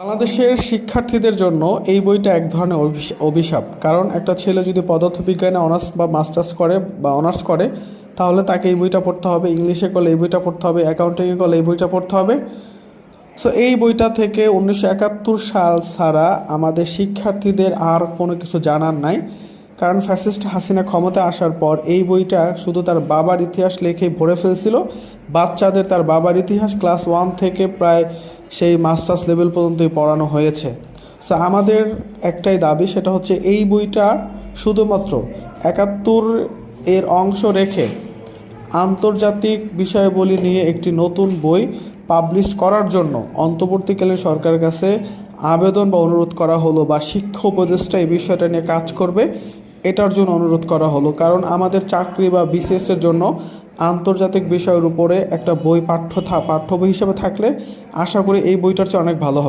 বাংলাদেশের শিক্ষার্থীদের জন্য এই বইটা এক ধরনের অভিশ- অভিশাপ। কারণ একটা ছেলে যদি পদার্থবিজ্ঞানে অনার্স বা মাস্টার্স করে বা অনার্স করে, তাহলে তাকে এই বইটা পড়তে হবে, ইংলিশে করলে এই বইটা পড়তে হবে, অ্যাকাউন্টিংয়ে করলে এই বইটা পড়তে হবে। সো এই বইটা থেকে উনিশশো একাত্তর সাল ছাড়া আমাদের শিক্ষার্থীদের আর কোনো কিছু জানার নাই। কারণ ফ্যাসিস্ট হাসিনা ক্ষমতা আসার পর এই বইটা শুধু তার বাবার ইতিহাস লেখে ভরে ফেলছিল। বাচ্চাদের তার বাবার ইতিহাস ক্লাস ওয়ান থেকে প্রায় সেই মাস্টার্স লেভেল পর্যন্তই পড়ানো হয়েছে। সো আমাদের একটাই দাবি, সেটা হচ্ছে এই বইটা শুধুমাত্র একাত্তর এর অংশ রেখে আন্তর্জাতিক বিষয়াবলী নিয়ে একটি নতুন বই পাবলিশ করার জন্য অন্তর্বর্তীকালীন সরকারের কাছে আবেদন বা অনুরোধ করা হলো বা শিক্ষা উপদেষ্টা এই বিষয়টা নিয়ে কাজ করবে। এটার জন্য অনুরোধ করা হলো। কারণ আমাদের চাকরি বা বিসিএসের জন্য আন্তর্জাতিক বিষয়ের উপরে একটা বই পাঠ্য পাঠ্য বই হিসেবে থাকলে আশা করি এই বইটার চেয়ে অনেক ভালো হবে।